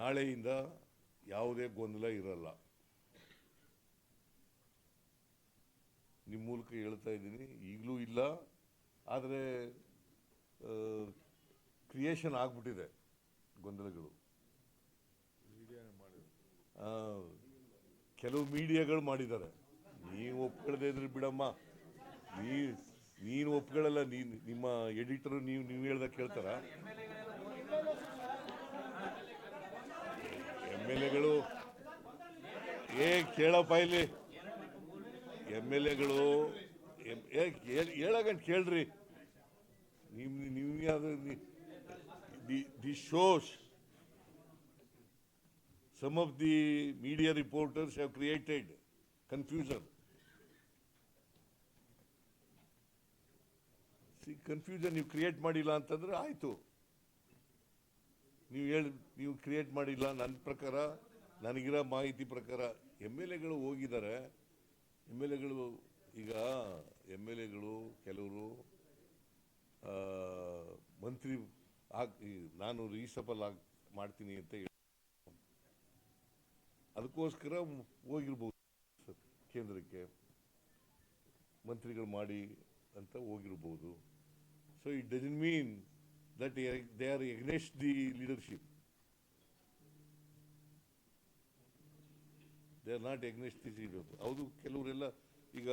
ನಾಳೆಯಿಂದ ಯಾವುದೇ ಗೊಂದಲ ಇರಲ್ಲ. ನಿಮ್ಮ ಮೂಲಕ ಹೇಳ್ತಾ ಇದ್ದೀನಿ, ಈಗಲೂ ಇಲ್ಲ. ಆದರೆ ಕ್ರಿಯೇಷನ್ ಆಗ್ಬಿಟ್ಟಿದೆ ಗೊಂದಲಗಳು. ಕೆಲವು ಮೀಡಿಯಾಗಳು ಮಾಡಿದ್ದಾರೆ. ನೀವು ಒಪ್ಕೊಳ್ಳದೇ ಇದ್ರೆ ಬಿಡಮ್ಮ. ನೀ, ನೀನು ಒಪ್ಕೊಳ್ಳಲ್ಲ ನೀನು, ನಿಮ್ಮ ಎಡಿಟರ್ ನೀವು ನೀವು ಹೇಳ್ದಾಗ ಕೇಳ್ತಾರ. ಎಲ್ ಎಗಳು. ಏ ಕೇಳಪ್ಪ ಇಲ್ಲಿ? ಎಂ ಎಲ್ ಎಗಳು ಹೇಳಗಂತ ಕೇಳ್ರಿ. ನಿಮ್ ನೀವು ಯಾವ್ದು the shows. Some of the media reporters have created confusion confusion ನೀವು ಕ್ರಿಯೇಟ್ ಮಾಡಿಲ್ಲ ಅಂತಂದ್ರೆ ಆಯ್ತು. ನೀವು ಹೇಳಿ, ನೀವು ಕ್ರಿಯೇಟ್ ಮಾಡಿಲ್ಲ, ನನ್ನ ಪ್ರಕಾರ, ನನಗಿರೋ ಮಾಹಿತಿ ಪ್ರಕಾರ ಎಂ ಎಲ್ ಎಗಳು ಹೋಗಿದ್ದಾರೆ. ಎಂ ಎಲ್ ಎಗಳು ಈಗ ಎಂ ಎಲ್ ಎಗಳು ಕೆಲವರು ಮಂತ್ರಿ ಈ, ನಾನು ರೀಸಫಲ್ ಆಗ್ ಮಾಡ್ತೀನಿ ಅಂತ ಅದಕ್ಕೋಸ್ಕರ ಹೋಗಿರ್ಬೋದು ಕೇಂದ್ರಕ್ಕೆ. ಮಂತ್ರಿಗಳು ಮಾಡಿ ಅಂತ ಹೋಗಿರ್ಬೋದು. So it doesn't mean that they are against the leadership they are not against the leader ಹೌದು, ಕೆಲವರೆಲ್ಲ ಈಗ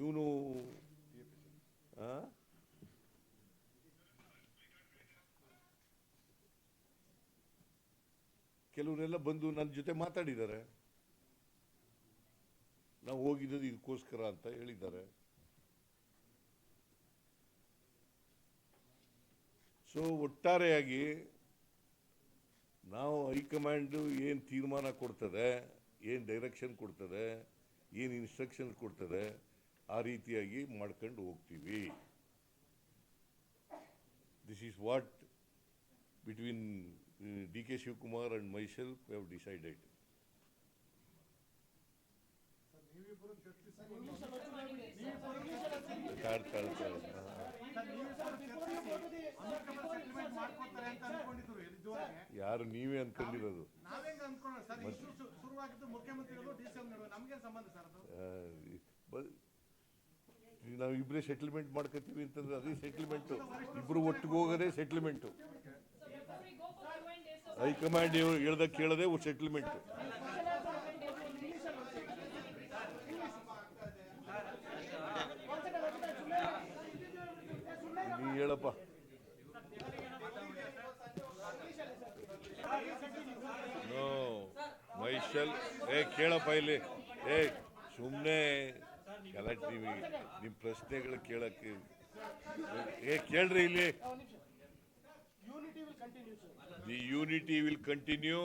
ಇವನು ಕೆಲವರೆಲ್ಲ ಬಂದು ನನ್ನ ಜೊತೆ ಮಾತಾಡಿದ್ದಾರೆ. ನಾವು ಹೋಗಿದ್ದು ಇದಕ್ಕೋಸ್ಕರ ಅಂತ ಹೇಳಿದ್ದಾರೆ. ಸೊ ಒಟ್ಟಾರೆಯಾಗಿ ನಾವು ಹೈಕಮಾಂಡು ಏನು ತೀರ್ಮಾನ ಕೊಡ್ತದೆ ಏನು ಡೈರೆಕ್ಷನ್ ಕೊಡ್ತದೆ ಏನು ಇನ್ಸ್ಟ್ರಕ್ಷನ್ ಕೊಡ್ತದೆ ಆ ರೀತಿಯಾಗಿ ಮಾಡ್ಕೊಂಡು ಹೋಗ್ತೀವಿ. This is what between D K Shivakumar and myself have decided ತಾಳ್ ತಾಳ್ ತಾಳ್. ಯಾರು ನೀವೇ ಅನ್ಕೊಂಡಿರೋದು ನಾವು ಇಬ್ಬರೇ ಸೆಟ್ಲ್ಮೆಂಟ್ ಮಾಡ್ಕೋತೀವಿ ಅಂತಂದ್ರೆ ಅದೇ ಸೆಟ್ಲ್ಮೆಂಟು ಇಬ್ಬರು ಒಟ್ಟಿಗೆ ಹೋಗೋದೇ ಸೆಟ್ಲ್ಮೆಂಟು ಹೈಕಮಾಂಡ್ ಹೇಳ್ದ ಕೇಳದೆ ಸೆಟ್ಲ್ಮೆಂಟ್ ನೀ ಹೇಳಪ್ಪ ನೋ ಸ್ಪೆಷಲ್ ಏ, ಕೇಳಪ್ಪ ಇಲ್ಲಿ. ಏ ಸುಮ್ಮನೆ ಕಲೆಕ್ಟ್ ನಿಮ್ಮ ಪ್ರಶ್ನೆಗಳು ಕೇಳಕ್ಕೆ ಏ, ಕೇಳ್ರಿ ಇಲ್ಲಿ. The unity will continue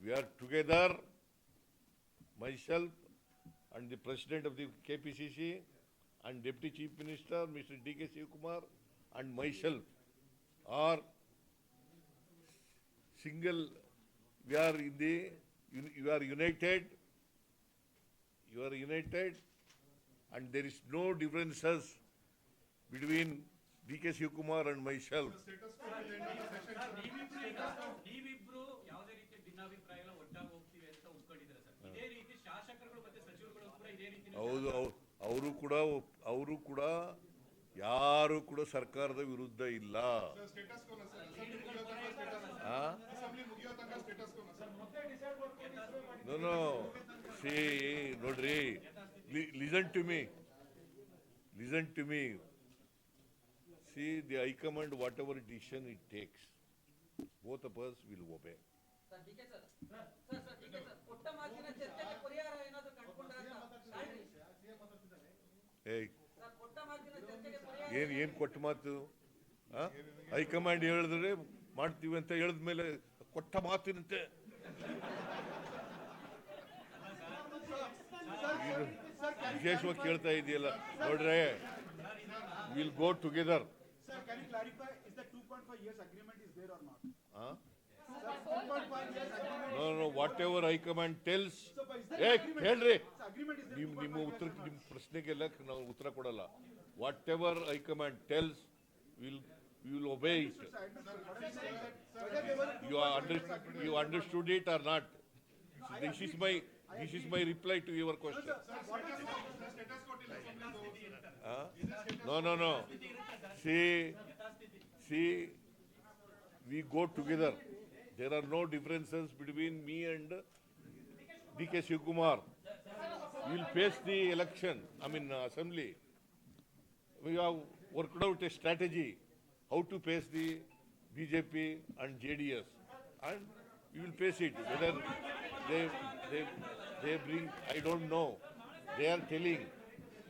we are together myself and the president of the K P C C and deputy chief minister mister D K Shivakumar and my myself are single we are in the you are united, you are united and there is no differences between D.K. Shivakumar and ಇದೇ ರೀತಿ ಹೌದು. ಅವರು ಕೂಡ ಅವರು ಕೂಡ ಯಾರು ಕೂಡ ಸರ್ಕಾರದ ವಿರುದ್ಧ ಇಲ್ಲ. See, ನೋಡ್ರಿ. Listen to me listen to me see the high command whatever decision it takes both of us will obey ಏಯ್ ಏನು ಏನು ಕೊಟ್ಟ ಮಾತು? ಹೈಕಮಾಂಡ್ ಹೇಳಿದ್ರೆ ಮಾಡ್ತೀವಿ ಅಂತ ಹೇಳಿದ ಮೇಲೆ ಕೊಟ್ಟ ಮಾತಿನಂತೆ. ವಿಶೇಷವಾಗಿ ಕೇಳ್ತಾ ಇದೆಯಲ್ಲ. ನೋಡ್ರೆ will go together whatever high command tells ಹೇಳ್ರಿ. ನಿಮ್ ನಿಮ್ಮ ಉತ್ತರ ನಿಮ್ಮ ಪ್ರಶ್ನೆಗೆಲ್ಲ ನಾವು ಉತ್ತರ ಕೊಡಲ್ಲ. whatever I command tells, we'll, we'll obey it. You, are under, you understood it or not? So this is my this is my reply to your question. Huh? No, no, no. See, see, we go together. There are no differences between me and D.K. Shiv Kumar. We will face the election, I mean uh, assembly. We have worked out a strategy how to face the BJP and JDS. And we will face it. Whether they, they, they bring, I don't know. They are telling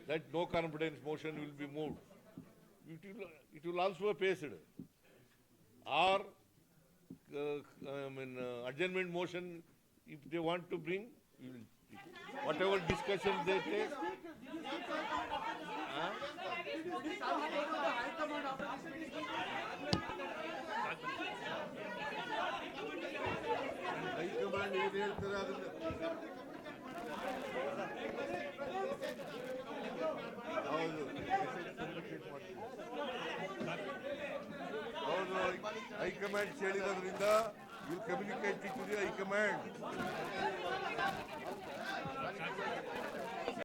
that no confidence motion will be moved. It will, it will also face it. Or, uh, I mean, uh, adjournment motion, if they want to bring, we will, whatever discussion they take. High command ಹೇಳ್ತಾರೆ ಮಾಡ್ತೀನಿ. ಹೌದು high command ಹೇಳಿರೋದ್ರಿಂದ will communicate to the high command